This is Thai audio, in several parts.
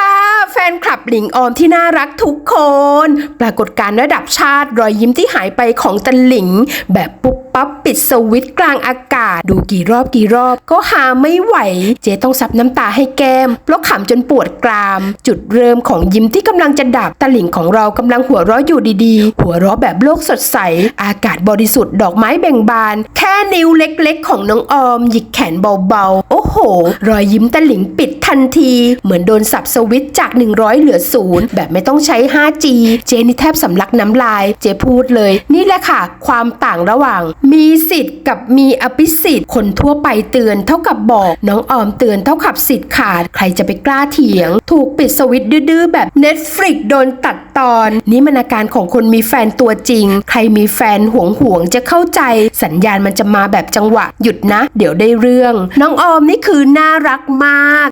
ค่ะ แฟนคลับหลิงออมที่น่ารักทุกคน ปรากฏการระดับชาติรอยยิ้มที่หายไปของตันหลิงแบบปุ๊บ ปั๊บปิดสวิตช์กลางอากาศ ดูกี่รอบกี่รอบ ก็หาไม่ไหว เจ๊ต้องซับน้ำตาให้แก้มเพราะขำจนปวดกราม จุดเริ่มของยิ้มที่กำลังจะดับตะหลิงของเรากำลังหัวเราะอยู่ดีๆ หัวเราะแบบโลกสดใส อากาศบริสุทธิ์ดอกไม้เบ่งบาน แค่นิ้วเล็กๆ ของน้องออม หยิกแขนเบาๆ โอ้โห รอยยิ้มตะหลิงปิดทันที เหมือนโดนสับสวิตช์จาก 100 เหลือศูนย์แบบไม่ต้องใช้ 5G เจนี่แทบสำลักน้ำลาย เจพูดเลย นี่แหละค่ะ ความต่างระหว่างมีสิทธิ์กับมีอภิสิทธิ์ คนทั่วไปเตือนเท่ากับบอก น้องออมเตือนเท่ากับสิทธิ์ขาด ใครจะไปกล้าเถียง ถูกปิดสวิตช์ดื้อแบบ Netflix โดนตัดตอน นี่มันอาการของคนมีแฟนตัวจริง ใครมีแฟนห่วงห่วงจะเข้าใจ สัญญาณมันจะมาแบบจังหวะ หยุดนะ เดี๋ยวได้เรื่อง น้องออมนี่คือน่ารักมาก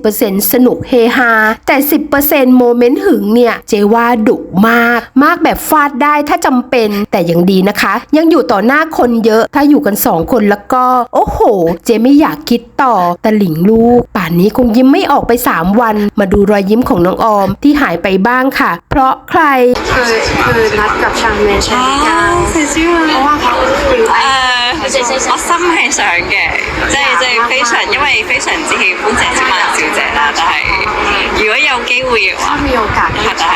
90%สนุกเฮฮาแต่ 10%โมเมนต์หึงเนี่ย เจว่าดุมาก มากแบบฟาดได้ถ้าจำเป็น แต่ยังดีนะคะ ยังอยู่ต่อหน้าคนเยอะ ถ้าอยู่กันสองคนแล้วก็ โอ้โห เจไม่อยากคิดต่อแต่หลิงลูก ป่านนี้คงยิ้มไม่ออกไป 3 วัน มาดูรอยยิ้มของน้องออมที่หายไปบ้างค่ะ เพราะใคร คือคือนัดกับชางเมนใช่ไหมยัง 谢谢 เพราะว่าเขาคือ 诶，我心系想嘅，即系即系非常，因为非常之喜欢谢之曼小姐啦。但系如果有机会嘅 ถ้า 话， มีโอกาสได้ 系但系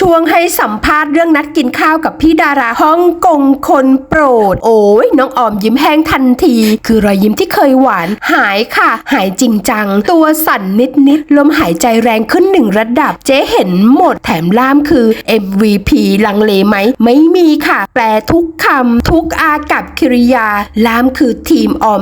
ช่วงให้สัมภาษณ์เรื่องนัดกินข้าวกับพี่ดาราฮ่องกงคนโปรด โอ้ยน้องออมยิ้มแห้งทันที คือรอยยิ้มที่เคยหวานหายค่ะ หายจริงจัง ตัวสั่นนิดๆลมหายใจแรงขึ้นหนึ่งระดับ เจ๊เห็นหมดแถมล่ามคือ MVP ลังเลไหม ไม่มีค่ะ แปลทุกคำทุกอากับกิริยา ล่ามคือทีมออม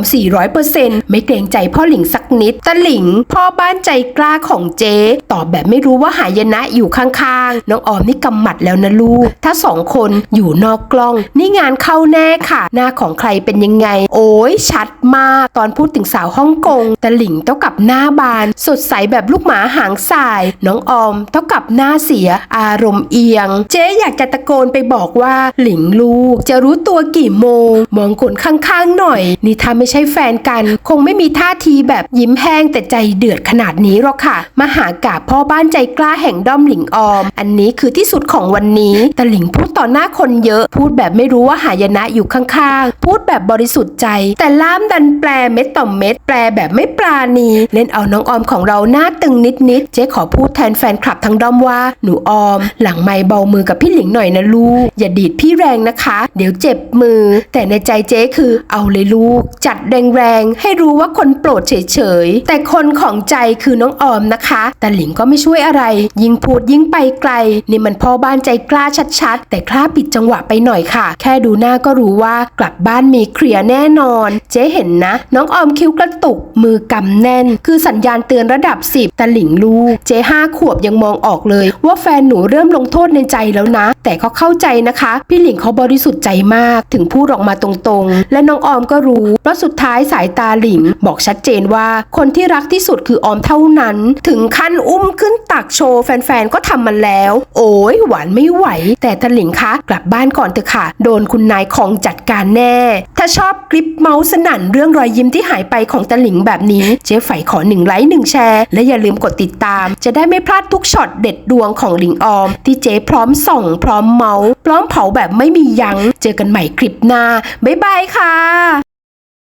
400%ไม่เกรงใจพ่อหลิงสักนิดตะหลิง พ่อบ้านใจกล้าของเจ๊ตอบแบบไม่รู้ว่าหายนะอยู่ข้างๆน้องออมนี่กำหมัดแล้วนะลูก ถ้าสองคนอยู่นอกกล้อง นี่งานเข้าแน่ค่ะ หน้าของใครเป็นยังไง โอ้ยชัดมาก ตอนพูดถึงสาวฮ่องกงตะหลิงเท่ากับหน้าบาน สดใสแบบลูกหมาหางสาย น้องออมเท่ากับหน้าเสีย อารมณ์เอียง เจ๊อยากจะตะโกนไปบอกว่า หลิงลูก จะรู้ตัวกี่โมง มองคนข้างๆหน่อย นี่ถ้าไม่ใช่แฟนกัน คงไม่มีท่าทีแบบยิ้มแห้งแต่ใจเดือดขนาดนี้หรอกค่ะ มหากาพ่อบ้านใจกล้าแห่งด้อมหลิงออม อันนี้คือที่สุดของวันนี้ แต่หลิงพูดต่อหน้าคนเยอะ พูดแบบไม่รู้ว่าหายนะอยู่ข้างๆ พูดแบบบริสุทธิ์ใจ แต่ล่ามดันแปลเม็ดต่อเม็ดแปลแบบไม่ปราณี เล่นเอาน้องออมของเราหน้าตึงนิดๆ เจ๊ขอพูดแทนแฟนคลับทั้งด้อมว่า หนูออม หลังไม่เบามือกับพี่หลิงหน่อยนะลูก อย่าดีดพี่แรงนะคะ เดี๋ยวเจ็บมือ แต่ในใจเจ๊คือเอาเลยลูก จัดแรงๆ ให้รู้ว่าคนโปรดเฉยๆ แต่คนของใจคือน้องออมนะคะ แต่หลิงก็ไม่ช่วยอะไร ยิ่งพูดยิ่งไปไกลนี่มันพ่อบ้านใจกล้าชัดๆ แต่คล้าปิดจังหวะไปหน่อยค่ะ แค่ดูหน้าก็รู้ว่ากลับบ้านมีเคลียร์แน่นอน เจ๊เห็นนะ น้องออมคิ้วกระตุก มือกำแน่น คือสัญญาณเตือนระดับ 10 แต่หลิงลูกเจ๊ห้าขวบยังมองออกเลย ว่าแฟนหนูเริ่มลงโทษในใจแล้วนะ แต่เขาเข้าใจนะคะ พี่หลิงเขาบริสุทธิ์ใจมาก ถึงพูดออกมาตรงๆ และน้องออมก็รู้เพราะสุดท้ายสายตาหลิง บอกชัดเจนว่าคนที่รักที่สุดคือออมเท่านั้น ถึงขั้นอุ้มขึ้นตักโชว์แฟนๆก็ทำมันแล้วโอ้ยหวานไม่ไหว แต่ตะหลิงคะกลับบ้านก่อนเถอะค่ะ โดนคุณนายของจัดการแน่ ถ้าชอบคลิปเมาส์สนั่นเรื่องรอยยิ้มที่หายไปของตะหลิงแบบนี้ เจ๊ไฝขอหนึ่งไลค์หนึ่งแชร์ และอย่าลืมกดติดตาม จะได้ไม่พลาดทุกช็อตเด็ดดวงของหลิงออม ที่เจ๊พร้อมส่อง พร้อมเมาส์พร้อมเผาแบบไม่มียัง้ง เจอกันใหม่คลิปหน้าบ๊ายบายค่ะ